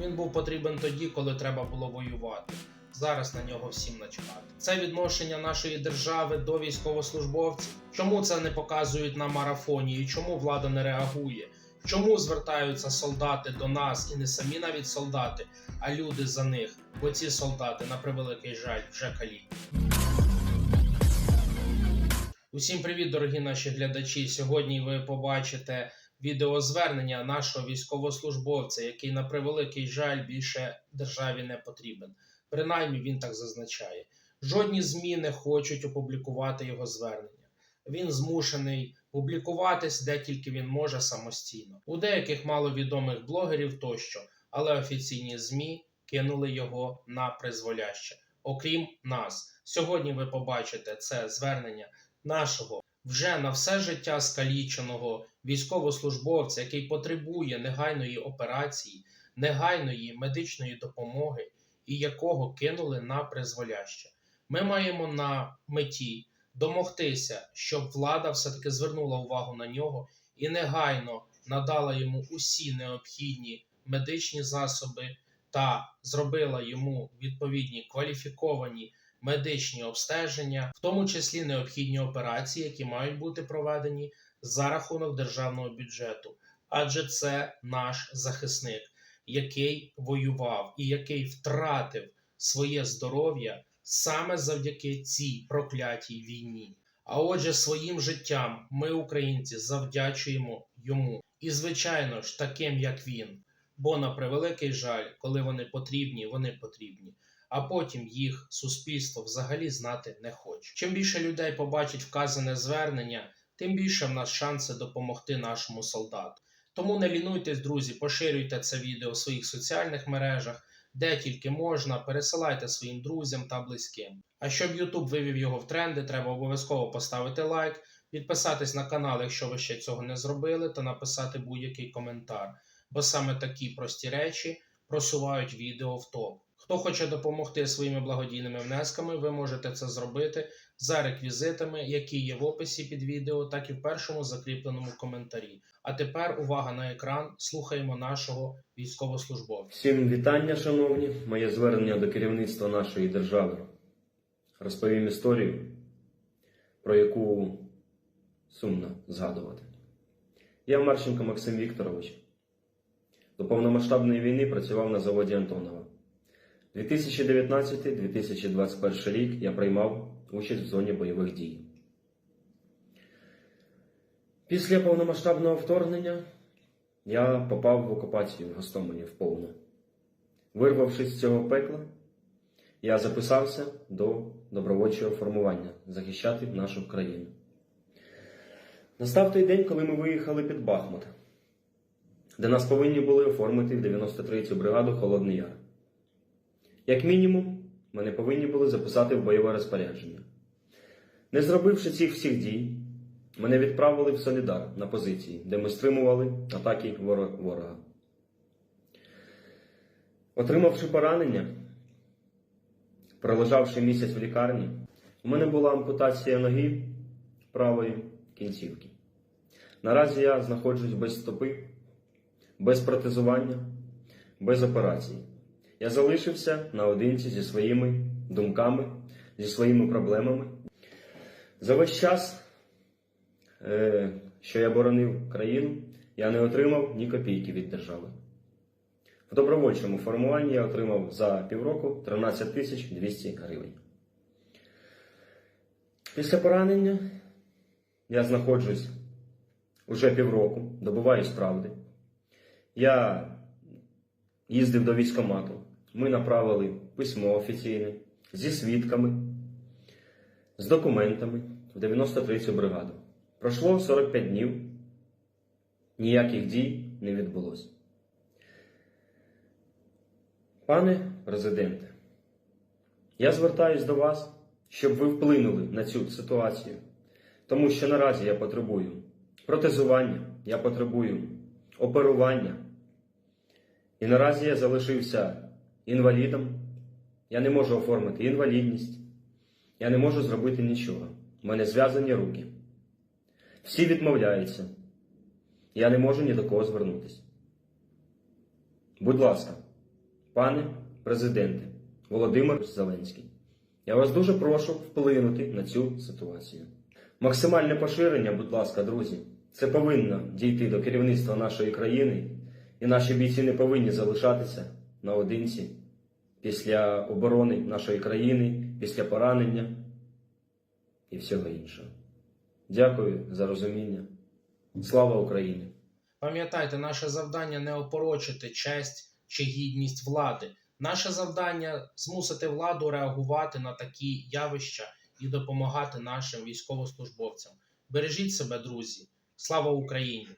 Він був потрібен тоді, коли треба було воювати. Зараз на нього всім начхати. Це відношення нашої держави до військовослужбовців. Чому це не показують на марафоні і чому влада не реагує? Чому звертаються солдати до нас і не самі навіть солдати, а люди за них? Бо ці солдати, на превеликий жаль, вже каліки. Усім привіт, дорогі наші глядачі. Сьогодні ви побачите відеозвернення нашого військовослужбовця, який на превеликий жаль більше державі не потрібен. Принаймні він так зазначає. Жодні ЗМІ не хочуть опублікувати його звернення. Він змушений публікуватись де тільки він може самостійно. У деяких маловідомих блогерів тощо, але офіційні ЗМІ кинули його на призволяще. Окрім нас, сьогодні ви побачите це звернення нашого вже на все життя скаліченого військовослужбовця, який потребує негайної операції, негайної медичної допомоги і якого кинули на призволяще. Ми маємо на меті домогтися, щоб влада все-таки звернула увагу на нього і негайно надала йому усі необхідні медичні засоби та зробила йому відповідні кваліфіковані медичні обстеження, в тому числі необхідні операції, які мають бути проведені за рахунок державного бюджету, адже це наш захисник, який воював і який втратив своє здоров'я саме завдяки цій проклятій війні. А отже, своїм життям ми, українці, завдячуємо йому. І, звичайно ж, таким як він. Бо на превеликий жаль, коли вони потрібні, вони потрібні а потім їх суспільство взагалі знати не хоче. Чим більше людей побачить вказане звернення, тим більше в нас шанси допомогти нашому солдату. Тому не лінуйтесь, друзі, поширюйте це відео в своїх соціальних мережах, де тільки можна, пересилайте своїм друзям та близьким. А щоб YouTube вивів його в тренди, треба обов'язково поставити лайк, підписатись на канал, якщо ви ще цього не зробили, та написати будь-який коментар. Бо саме такі прості речі просувають відео в топ. Хто хоче допомогти своїми благодійними внесками, ви можете це зробити за реквізитами, які є в описі під відео, так і в першому закріпленому коментарі. А тепер увага на екран, слухаємо нашого військовослужбовця. Всім вітання, шановні. Моє звернення до керівництва нашої держави. Розповім історію, про яку сумно згадувати. Я Марченко Максим Вікторович. До повномасштабної війни працював на заводі Антонова. 2019-2021 рік я приймав участь в зоні бойових дій. Після повномасштабного вторгнення я попав в окупацію в Гостомелі в повну. Вирвавшись з цього пекла, я записався до добровольчого формування захищати нашу країну. Настав той день, коли ми виїхали під Бахмут, де нас повинні були оформити в 93-ю бригаду Холодний Яр. Як мінімум, мене повинні були записати в бойове розпорядження. Не зробивши цих всіх дій, мене відправили в Солідар на позиції, де ми стримували атаки ворога. Отримавши поранення, пролежавши місяць в лікарні, у мене була ампутація ноги правої кінцівки. Наразі я знаходжусь без стопи, без протезування, без операції. Я залишився наодинці зі своїми думками, зі своїми проблемами. За весь час, е, що я боронив країну, я не отримав ні копійки від держави. В добровольчому формуванні я отримав за півроку 13 тисяч 200 гривень. Після поранення я знаходжусь уже півроку, добуваюсь правди. Я їздив до військкомату. Ми направили письмо офіційне зі свідками, з документами в 93-ю бригаду. Пройшло 45 днів, ніяких дій не відбулося. Пане президенте, я звертаюсь до вас, щоб ви вплинули на цю ситуацію, тому що наразі я потребую протезування, я потребую оперування. І наразі я залишився інвалідом, я не можу оформити інвалідність, я не можу зробити нічого. У мене зв'язані руки. Всі відмовляються. Я не можу ні до кого звернутися. Будь ласка, Пане президенте Володимир Зеленський, я вас дуже прошу вплинути на цю ситуацію. Максимальне поширення, будь ласка, друзі, це повинно дійти до керівництва нашої країни, і наші бійці не повинні залишатися наодинці після оборони нашої країни, після поранення і всього іншого. Дякую за розуміння. Слава Україні! Пам'ятайте, наше завдання не опорочити честь чи гідність влади. Наше завдання змусити владу реагувати на такі явища і допомагати нашим військовослужбовцям. Бережіть себе, друзі. Слава Україні!